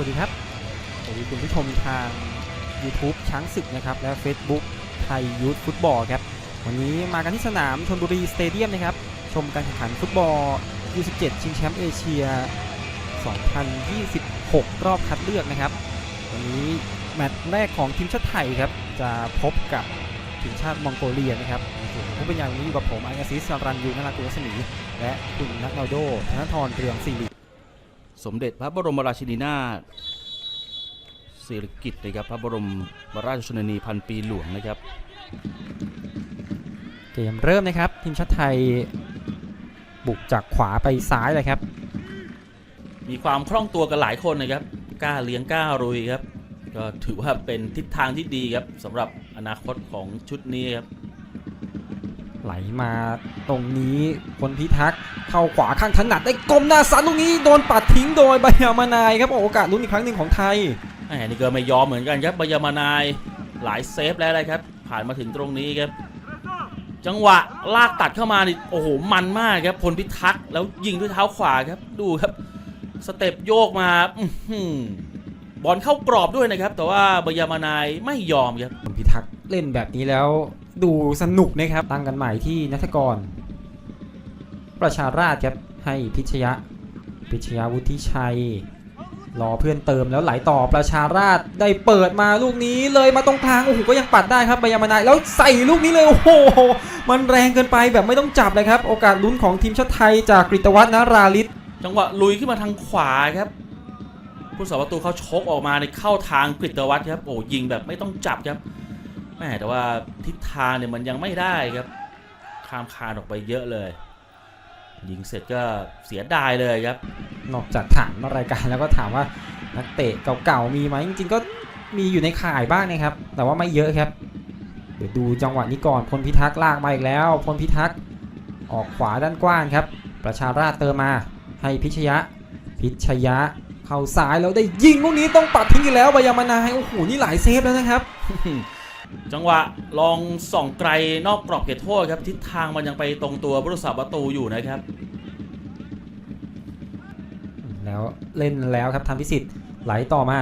วัสดีครับสวัสดีคุณผู้ชมทาง YouTube ช้างศึกนะครับ และ Facebook ไทยยูทฟุตบอลครับ วันนี้มากันที่สนามชนบุรีสเตเดียมนะครับ ชมการแข่งขันฟุตบอล U17 ชิงแชมป์เอเชีย 2026 รอบคัดเลือกนะครับ วันนี้แมตช์แรกของทีมชาติไทยครับ จะพบกับทีมชาติมองโกเลียนะครับผู้เป็นอย่างนี้อยู่กับผมอังกาซิสรันยูนารากุลสมีและคุณนัทนาโดธนทรเรืองศิริ สมเด็จพระบรมราชินีนาถสิริกิติ์นะครับพระบรมราชชนนีพันปีหลวงนะครับ เกมเริ่มนะครับ ทีมชาติไทยบุกจากขวาไปซ้ายเลยครับ มีความคล่องตัวกันหลายคนนะครับกล้าเลี้ยงกล้ารุยครับ ก็ถือว่าเป็นทิศทางที่ดีครับสำหรับอนาคตของชุดนี้ครับ ไหลมาตรงนี้คนพิทักษ์เข้าขวาข้างถนัดได้กลมหน้าสันลูกนี้โดนปัดทิ้งโดยบายามานายครับโอ้โอกาสลุ้นอีกครั้งหนึ่งของไทยแหมนี่ก็ไม่ยอมเหมือนกันครับบายามานายหลายเซฟแล้วนะครับ ผ่านมาถึงตรงนี้ครับ จังหวะลากตัดเข้ามานี่โอ้โหมันมากครับพลพิทักษ์แล้วยิงด้วยเท้าขวาครับดูครับสเต็ปโยกมาอื้อหือบอลเข้ากรอบด้วยนะครับ แต่ว่าบายามานายไม่ยอมครับคนพิทักษ์เล่นแบบนี้แล้ว ดูสนุกนะครับ ตั้งกันใหม่ที่นัทกร ประชาราชครับให้พิชยะ พิชยาวุฒิชัย รอเพื่อนเติมแล้วไหลต่อประชาราชได้เปิดมาลูกนี้เลยมาตรงกลางโอ้โหก็ยังปัดได้ครับบยามานายแล้วใส่ลูกนี้เลยโอ้โหมันแรงเกินไปแบบไม่ต้องจับเลยครับ โอกาสลุ้นของทีมชาติไทยจากกฤตวัฒน์นราลิศจังหวะลุยขึ้นมาทางขวาครับผู้สาประตูเขาชกออกมาในเข้าทางกฤตวัฒน์ครับโอ้ยิงแบบไม่ต้องจับครับ แม่แต่ว่าทิศทางเนี่ยมันยังไม่ได้ครับ ข้ามคานออกไปเยอะเลย ยิงเสร็จก็เสียดายเลยครับ นอกจากถามรายการแล้วก็ถามว่านักเตะเก่าๆมีไหมจริงๆก็มีอยู่ในข่ายบ้างนะครับ แต่ว่าไม่เยอะครับ เดี๋ยวดูจังหวะนี้ก่อนพลพิทักษ์ลากมาอีกแล้วพลพิทักษ์ออกขวาด้านกว้างครับ ประชาราชเติมมาให้พิชยะ พิชยะเข้าซ้ายแล้วได้ยิงลูกนี้ต้องปัดทิ้งอีกแล้วบายามานายโอ้โหนี่หลายเซฟแล้วนะครับ จังหวะลองส่องไกลนอกกรอบเขตโทษครับ ทิศทางมันยังไปตรงตัวผู้รักษาประตูอยู่นะครับ แล้วเล่นแล้วครับทำพิสิทธิ์ไหลต่อมา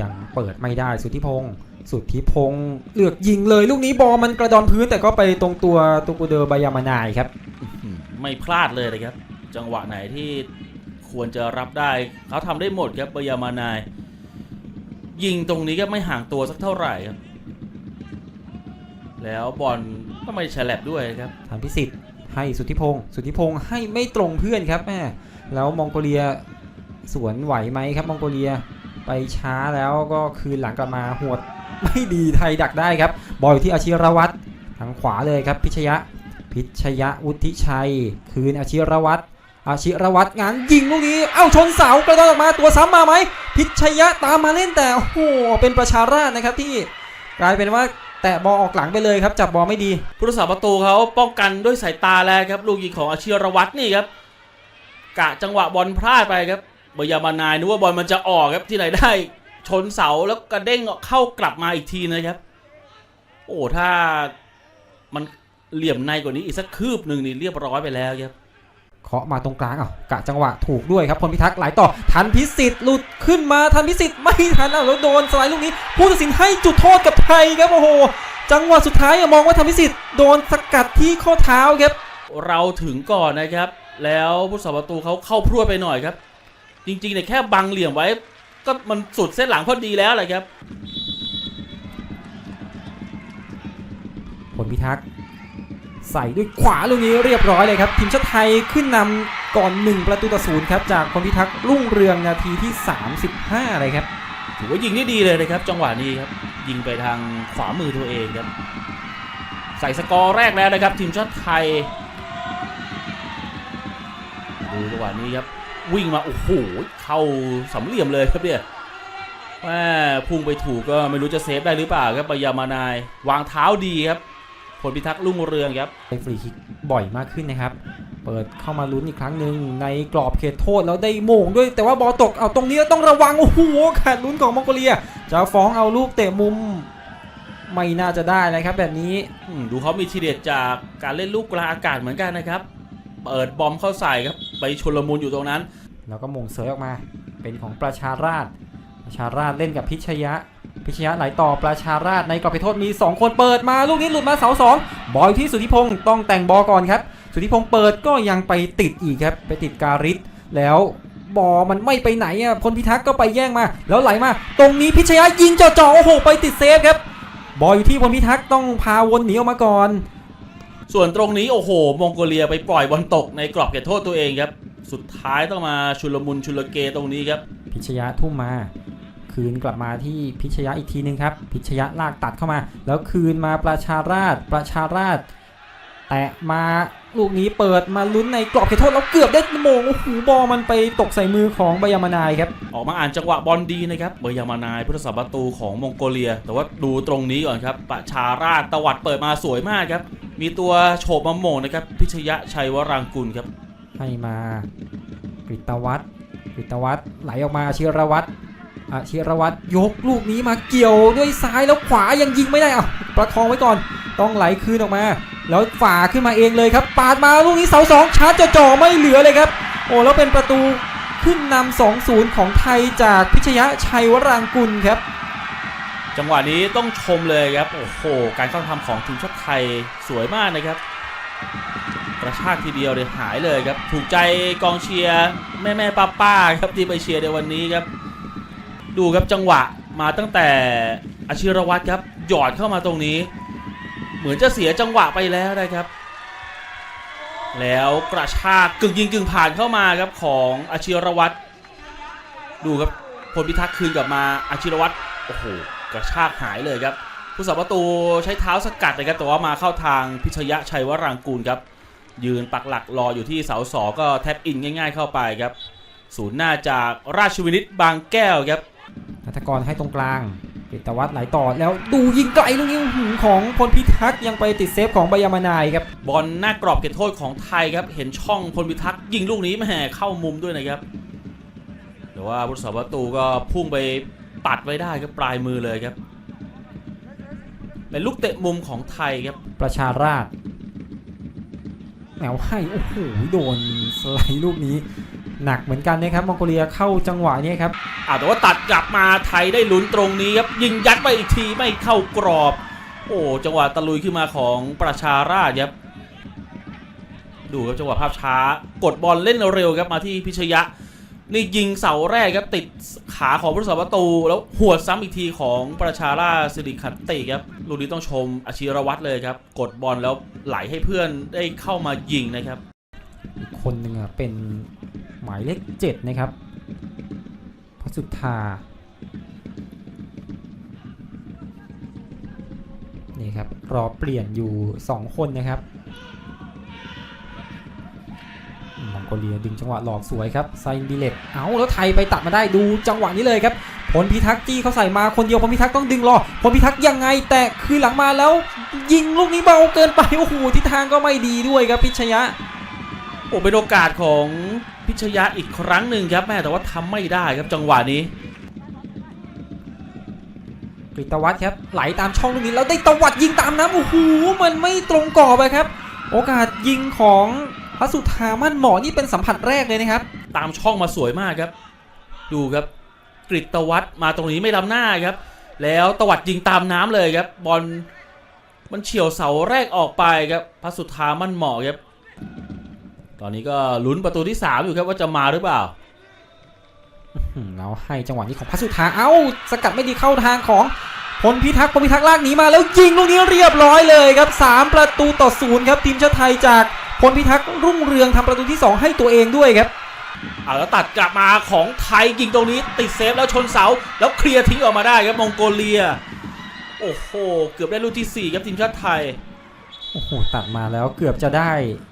ยังเปิดไม่ได้สุทธิพงศ์สุทธิพงศ์เลือกยิงเลยลูกนี้บอลมันกระดอนพื้นแต่ก็ไปตรงตัวตุกูเดอร์บายามานายครับอืมไม่พลาดเลยนะครับ จังหวะไหนที่ควรจะรับได้เขาทำได้หมดครับบายามานาย ยิงตรงนี้ก็ไม่ห่างตัวสักเท่าไหร่ครับ แล้วบอลก็ไม่ฉลับด้วยครับทำพิสิทธิ์ให้สุทธิพงศ์สุทธิพงศ์ให้ไม่ตรงเพื่อนครับแม่แล้วมองโกเลียสวนไหวไหมครับมองโกเลียไปช้าแล้วก็คืนหลังกลับมาหวดไม่ดีไทยดักได้ครับ บอลอยู่ที่อาชิรวัตรทางขวาเลยครับพิชยะพิชยะวุฒิชัย คืนอาชิรวัตรอาชิรวัตรงานยิงลูกนี้ เอ้าชนเสากระโดดออกมาตัวซ้ำมาไหมพิชยะตามมาเล่นแต่โอ้โหเป็นประชาราชนะครับที่กลายเป็นว่า แตะบอลออกหลังไปเลยครับจับบอลไม่ดีผู้รักษาประตูเขาป้องกันด้วยสายตาแล้วครับลูกยิงของอาชีรวัตรนี่ครับกะจังหวะบอลพลาดไปครับเบยามานายนึกว่าบอลมันจะออกครับที่ไหนได้ชนเสาแล้วกระเด้งเข้ากลับมาอีกทีนะครับ โอ้ถ้ามันเหลี่ยมในกว่านี้อีกสักคืบหนึ่งนี่เรียบร้อยไปแล้วครับ เคาะมาตรงกลางอะกะจังหวะถูกด้วยครับพลพิทักษ์ไหลต่อทันพิสิทธิ์หลุดขึ้นมาทันพิสิทธิ์ไม่ทันอะแล้วโดนสไลด์ลูกนี้ผู้ตัดสินให้จุดโทษกับไทยครับโอ้โหจังหวะสุดท้ายอะมองว่าทันพิสิทธิ์โดนสกัดที่ข้อเท้าครับเราถึงก่อนนะครับ แล้วผู้สาประตูเขาเข้าพรวดไปหน่อยครับ จริงๆเนี่ยแค่บังเหลี่ยมไว้ ก็มันสุดเส้นหลังพอดีแล้วแหละครับ ผลพิทักษ์ ใส่ด้วยขวาลูกนี้เรียบร้อยเลยครับ ทีมชาติไทยขึ้นนำก่อน 1 ประตูต่อศูนย์ครับ จากพลพิทักษ์รุ่งเรืองนาทีที่ 35 เลยครับถือว่ายิงได้ดีเลยนะครับ จังหวะนี้ครับ ยิงไปทางขวามือตัวเองครับ ใส่สกอร์แรกแล้วนะครับ ทีมชาติไทยดูจังหวะนี้ครับ วิ่งมา โอ้โหเข้าสามเหลี่ยมเลยครับเนี่ยแม่พุ่งไปถูกก็ไม่รู้จะเซฟได้หรือเปล่าครับปยามานาย วางเท้าดีครับ ผลพิทักษ์รุ่งเรืองครับได้ฟรีคิกบ่อยมากขึ้นนะครับ เปิดเข้ามาลุ้นอีกครั้งหนึ่งในกรอบเขตโทษแล้วได้โมงด้วย แต่ว่าบอลตกเอาตรงนี้ต้องระวังโอ้โหขาดลุ้นของมองโกเลีย จะฟ้องเอาลูกเตะมุมไม่น่าจะได้นะครับแบบนี้อืมดูเขามีทีเด็ดจากการเล่นลูกกลางอากาศเหมือนกันนะครับ เปิดบอมเข้าใส่ครับไปชนลมุนอยู่ตรงนั้น แล้วก็โมงเสยออกมาเป็นของประชาราชประชาราชเล่นกับพิชยะ พิชยะไหลต่อประชาราชในกรอบเขตโทษมี 2 คนเปิดมาลูกนี้หลุดมาเสาสองบอลที่สุทธิพงศ์ต้องแต่งบอลก่อนครับ สุทธิพงศ์เปิดก็ยังไปติดอีกครับ ไปติดการิสแล้วบอลมันไม่ไปไหนอะพลพิทักษ์ก็ไปแย่งมา แล้วไหลมา ตรงนี้พิชยะยิงจ่อๆโอ้โหไปติดเซฟครับ บอลอยู่ที่พลพิทักษ์ต้องพาวนหนีออกมาก่อน ส่วนตรงนี้โอ้โห มองโกเลียไปปล่อยบอลตกในกรอบเขตโทษตัวเองครับ สุดท้ายต้องมาชุลมุนชุลเกตรงนี้ครับ พิชยะทุ่มมา คืนกลับมาที่พิชยะอีกทีหนึงครับพิชยะลากตัดเข้ามา แล้วคืนมาประชาราชประชาราชแตะมาลูกนี้เปิดมาลุ้นในกรอบเขตโทษแล้วเกือบได้โมงโอ้โหบอลมันไปตกใส่มือของบายามานายครับออกมาอ่านจังหวะบอลดีนะครับเบอร์ยามานายพุทธศาสประตูของมองโกเลีย แต่ว่าดูตรงนี้ก่อนครับประชาราชตวัดเปิดมาสวยมากครับมีตัวโฉบมาโหม่งนะครับพิชยะชัยวรางกุลครับให้มากริตวัตรกริตวัตรไหลออกมาอาชิรวัตร อาชิรวัตรยกลูกนี้มาเกี่ยวด้วยซ้ายแล้วขวายังยิงไม่ได้อะประคองไว้ก่อน ต้องไหลคืนออกมา แล้วฝ่าขึ้นมาเองเลยครับ ปาดมาลูกนี้เสาสองชาร์จจ่อไม่เหลือเลยครับ โอ้แล้วเป็นประตูขึ้นนำ2-0 ของไทยจากพิชยะชัยวรางกุลครับ จังหวะนี้ต้องชมเลยครับ โอ้โห การเข้าทำของทีมชาติไทยสวยมากนะครับกระชากทีเดียวเลยหายเลยครับ ถูกใจกองเชียร์แม่แม่ป้าป้าๆครับที่ไปเชียร์ในวันนี้ครับ ดูครับจังหวะมาตั้งแต่อาชิรวัตรครับ หยอดเข้ามาตรงนี้ เหมือนจะเสียจังหวะไปแล้วนะครับ แล้วกระชากกึ่งยิงกึ่งผ่านเข้ามาครับของอาชิรวัตรดูครับพลพิทักษ์คืนกลับมาอาชิรวัตรโอ้โหกระชากหายเลยครับ ผู้สับประตูใช้เท้าสกัดนะครับแต่ว่ามาเข้าทางพิชยะชัยวรางกูลครับ ยืนปักหลักรออยู่ที่เสาสอก็แท็บอินง่าย ๆ เข้าไปครับศูนย์หน้าจากราชวินิตบางแก้วครับ นัทกรให้ตรงกลางกฤตวัฒน์ไหลต่อแล้วดูยิงไกลลูกนี้อื้อหือของพลพิทักษ์ยังไปติดเซฟของบายามานายครับบอลหน้ากรอบเขตโทษของไทยครับเห็นช่องพลพิทักษ์ยิงลูกนี้แหมเข้ามุมด้วยนะครับแต่ว่าผู้สับประตูก็พุ่งไปปัดไว้ได้ครับปลายมือเลยครับเป็นลูกเตะมุมของไทยครับประชาราชแนวให้โอ้โหโดนสไลด์ลูกนี้ หนักเหมือนกันนะครับมองโกเลียเข้าจังหวะนี้ครับอ่าแต่ว่าตัดกลับมาไทยได้ลุ้นตรงนี้ครับยิงยัดไปอีกทีไม่เข้ากรอบ โอ้จังหวะตะลุยขึ้นมาของประชาราชครับดูครับจังหวะภาพช้ากดบอลเล่นเร็วครับมาที่พิชยะ นี่ยิงเสาแรกครับติดขาของผู้รักษาประตู แล้วหัวดซ้ำอีกทีของประชาราชสิริขันติครับลูกนี้ต้องชมอาชีรวัตรเลยครับ กดบอลแล้วไหลให้เพื่อนได้เข้ามายิงนะครับอีกคนหนึ่งอะเป็น หมายเลขเจ็ดนะครับพระสุธานี่ครับรอเปลี่ยนอยู่ 2 คนนะครับมองโกเลียดึงจังหวะหลอกสวยครับไซนดิเลตเอาแล้วไทยไปตัดมาได้ดูจังหวะนี้เลยครับพลพิทักษ์จี้เขาใส่มาคนเดียวพลพิทักษ์ต้องดึงรอพลพิทักษ์ยังไง แต่คือหลังมาแล้ว ยิงลูกนี้เบาเกินไปโอ้โหทิศทางก็ไม่ดีด้วยครับพิชยะโอ้เป็นโอกาสของ พิชยะอีกครั้งหนึ่งครับแม่แต่ว่าทำไม่ได้ครับจังหวะนี้กฤตวัฒน์ครับไหลตามช่องลูกนี้แล้วได้ตวัดยิงตามน้ำโอ้โหมันไม่ตรงกรอบเลยครับ โอกาสยิงของพระสุธามั่นหมอนี่เป็นสัมผัสแรกเลยนะครับ ตามช่องมาสวยมากครับ ดูครับกริตวัฒน์มาตรงนี้ไม่ล้ำหน้าครับ แล้วตวัดยิงตามน้ำเลยครับ บอลมันเฉียวเสาแรกออกไปครับพระสุธามั่นเหมาะครับ ตอนนี้ก็ลุ้นประตูที่ 3 อยู่ครับว่าจะมาหรือเปล่าอืมแล้วให้จังหวะนี้ของพระสุธาเอ้า สกัดไม่ดีเข้าทางของพลพิทักษ์พลพิทักษ์ลากหนีมาแล้วยิงลูกนี้เรียบร้อยเลยครับ 3 ประตูต่อศูนย์ครับทีมชาติไทยจากพลพิทักษ์รุ่งเรืองทำประตูที่ 2 ให้ตัวเองด้วยครับเอาแล้วตัดกลับมาของไทยยิงตรงนี้ ติดเซฟแล้วชนเสาแล้วเคลียร์ทิ้งออกมาได้ครับมองโกเลีย โอ้โห เกือบได้ลูกที่ 4 ครับทีมชาติไทย โอ้โห ตัดมาแล้วเกือบจะได้เป็น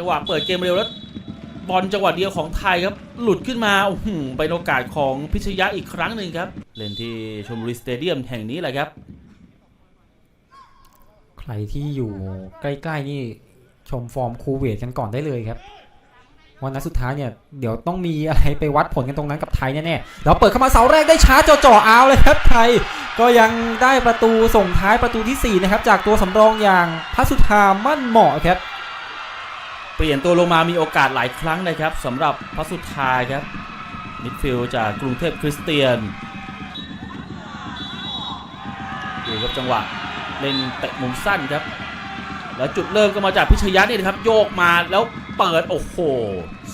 จังหวะเปิดเกมเร็วแล้วบอลจังหวะเดียวของไทยครับ หลุดขึ้นมาอื้อหือเป็นโอกาสของพิชยะอีกครั้งหนึ่งครับ เล่นที่ชมบุรีสเตเดียมแห่งนี้แหละครับ ใครที่อยู่ใกล้ๆนี่ชมฟอร์มคูเวตกันก่อนได้เลยครับวันนัดสุดท้ายเนี่ยเดี๋ยวต้องมีอะไรไปวัดผลกันตรงนั้นกับไทยแน่ๆแล้วเปิดเข้ามาเสาแรกได้ช้าจ่อๆเอาเลยครับไทย ก็ยังได้ประตูส่งท้ายประตูทีสี่4นะครับจากตัวสำรองอย่างพัสุธามั่นเหมาะครับ ปลี่ยนตัวลงมามีโอกาสหลายครั้งนะครับสำหรับพระสุดท้ายครับมิดฟิลจากกรุงเทพคริสเตียนดูครับจังหวะเล่นเตะมุมสั้นครับ แล้วจุดเริ่มก็มาจากพิชยัตนี่นะครับ โยกมาแล้วเปิดโอ้โห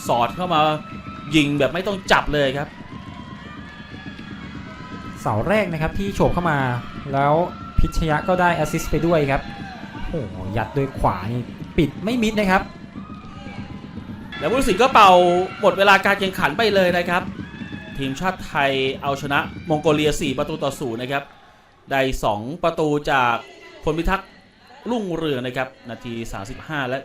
สอดเข้ามายิงแบบไม่ต้องจับเลยครับ เสาแรกนะครับที่โฉบเข้ามา แล้วพิชยะก็ได้แอสซิสต์ไปด้วยครับโอ้โหยัดด้วยขวานี่ปิดไม่มิดนะครับ แล้วผู้สินก็เป่าหมดเวลาการแข่งขันไปเลยนะครับ ทีมชาติไทยเอาชนะมองโกเลีย 4 ประตูต่อศูนย์นะครับ ได้ 2 ประตูจากพลพิทักษ์รุ่งเรืองนะครับ นาที 35 และ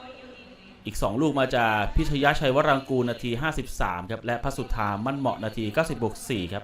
71 อีก 2 ลูกมาจากพิชยะชัยวรังกูลนาที 53 ครับ และพระสุธามั่นเหมาะนาที 90บวก4ครับ